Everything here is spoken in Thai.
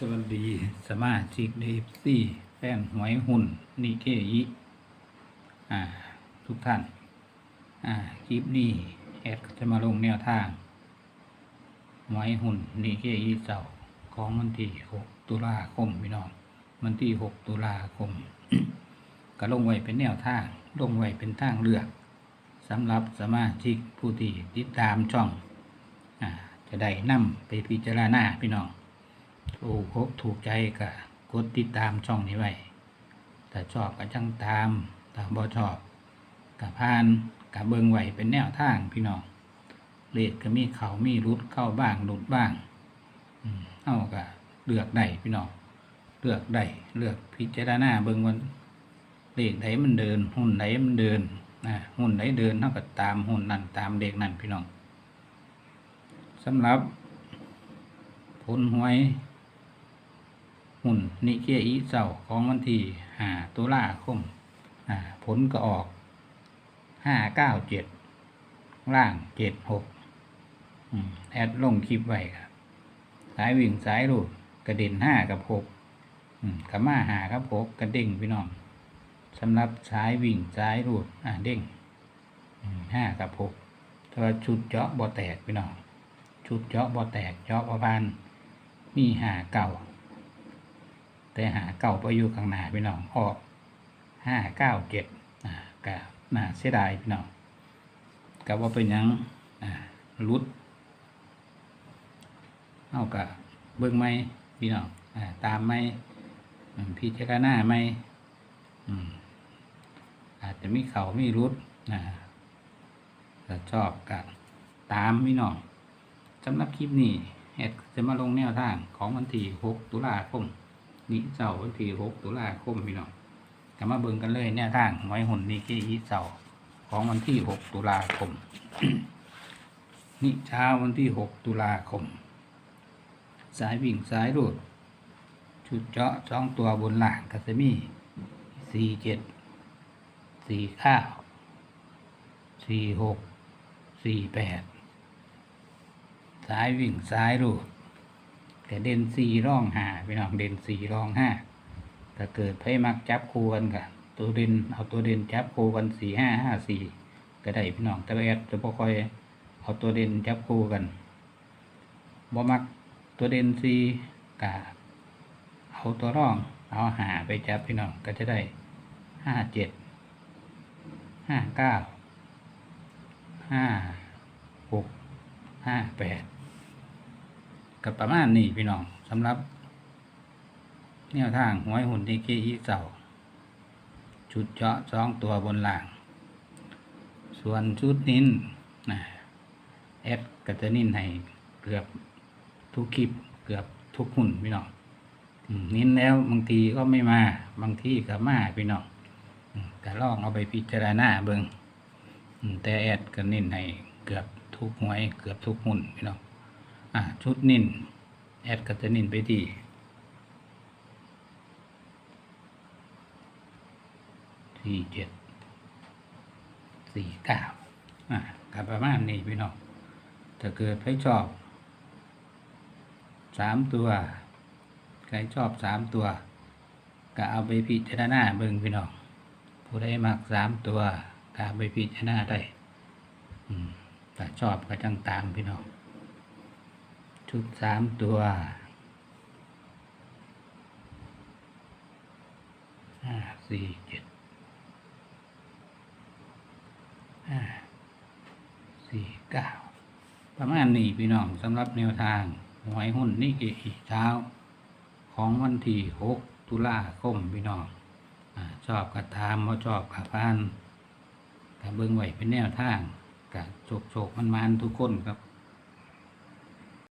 สวัสดีสมาชิกเดฟซี่แฟนหวยหุ่นนิเคอิอ่า ทุกท่าน อ่า คลิปนี้แอดจะมาลงแนวทาง หวยหุ่นนิเคอิเจ้าของวันที่ 6 ตุลาคมพี่น้อง วันที่ 6 ตุลาคม ก็ลงไว้เป็นแนวทาง ลงไว้เป็นทางเลือกสำหรับสมาชิกผู้ที่ติดตามช่อง อ่า จะได้นำไปพิจารณาพี่น้อง ถูกอกถูกใจก็กดติดตามช่องนี้ไว้ถ้าชอบก็จังตามถ้าบ่ชอบก็ผ่านก็เบิงไหวเป็นแนวทางพี่น้องเลขก็มีเขามีรุดเข้าบ้างหลุดบ้างอืเฮาก็เลือกได้พี่น้องเลือกได้เลือกพิจารณาเบิงว่าเลขไหนมันเดิน หุ้นไหนมันเดินนะหุ้นไหนเดินเฮาก็ตามหุ้นนั้นตามเลขนั้นพี่น้องสำหรับผลหวย หุ่นนิเคอีเจ้าของวันที่หาตุลาคมผลก็ออกห้าเก้าเจ็ดล่างเจ็ดหกแอดลงคลิปไว้ครับ สายวิ่งสายรูดกระเด็นห้ากับหกขม่าหาครับหกกระเด้งพี่น้องสำหรับสายวิ่งสายรูดอ่าเด้งห้ากับหกถ้าชุดเจาะบ่แตกพี่น้องชุดเจาะบ่แตกเจาะประมาณมีหาเก่า แต่หาเก่าไปอยู่ข้างหน้าพี่น้องออกห้าเก้าเจ็ดอ่าก็น่าเสียดายพี่น้องกับว่าเป็นยังอ่ารุดเอากับเบิ้งไหมพี่น้องอ่าตามไมอืมพิจารณาไหมอืมอาจจะมีเขามีรุดอ่าถ้าชอบกับตามพี่น้องสำหรับคลิปนี้แอดจะมาลงแนวทางของวันที่ 6 ตุลาคม นี้เสาร์วันที่6ตุลาคมพี่น้องก็มาเบิ่งกันเลยแนวทางหวยหุ่นนิกเกอีเสาร์ของวันที่6ตุลาคม นี่เช้าวันที่6ตุลาคม สายวิ่งสายรูดชุดเจาะสองตัวบนหลังกัสมีสี่เจ็ดสี่ข้าสี่หกสี่แปดสายวิ่งซ้ายรูด แต่เด่นสี่ร่องหาพี่น้องเด่นสี่ร่องห้าถ้าเกิดไพ่มักจับคู่กันกันตัวเด่นเอาตัวเด่นจับคู่กันสี่ห้าห้าสี่ก็ได้พี่น้องแต่ว่าแอดจะบ่ค่อยเอาตัวเด่นจับคู่กันบ่มักตัวเด่นสี่กะเอาตัวร่องเอาหาไปจับพี่น้องก็จะได้ห้าเจ็ดห้าเก้าห้าหกห้าแปด กับประมาณนี้พี่น้องสำหรับแนวทางหวยหุ่นที่เกอีเสาชุดเจาะสองตัวบนล่าง ส่วนชุดนินนะแอดก็จะนินให้เกือบทุกคลิปเกือบทุกหุ่นพี่น้องนินแล้วบางทีก็ไม่มาบางทีก็มาพี่น้องก็ลองเอาไปพิจารณาเบิงอืมแต่แอดก็นินให้เกือบทุกหวยเกือบทุกหุ่นพี่น้อง อ่าชุดนิ่นแอดก็จะนิ่นไปที่สี่เจ็ดสี่เก้าอ่ากับประมาณนี้พี่น้องถ้าเกิดใครชอบสามตัวใครชอบสามตัว ก็เอาไปพิจารณาเบิ่งพี่น้องผู้ใดมักสามตัวก็เอาไปพิจารณาได้อืมถ้าชอบก็จังตามพี่น้อง ชุดสามตัวห้าสี่เจ็ดห้าสี่เก้าประมาณนี้พี่น้องสำหรับแนวทางหวยหุ้นนี่เกอีเช้า ของวันที่หกตุลาคมพี่น้องอชอบกระทามว่าชอบกระพานกระเบิ้งไหวเป็นแนวทางกระโฉกโฉกมันมันทุกคนครับ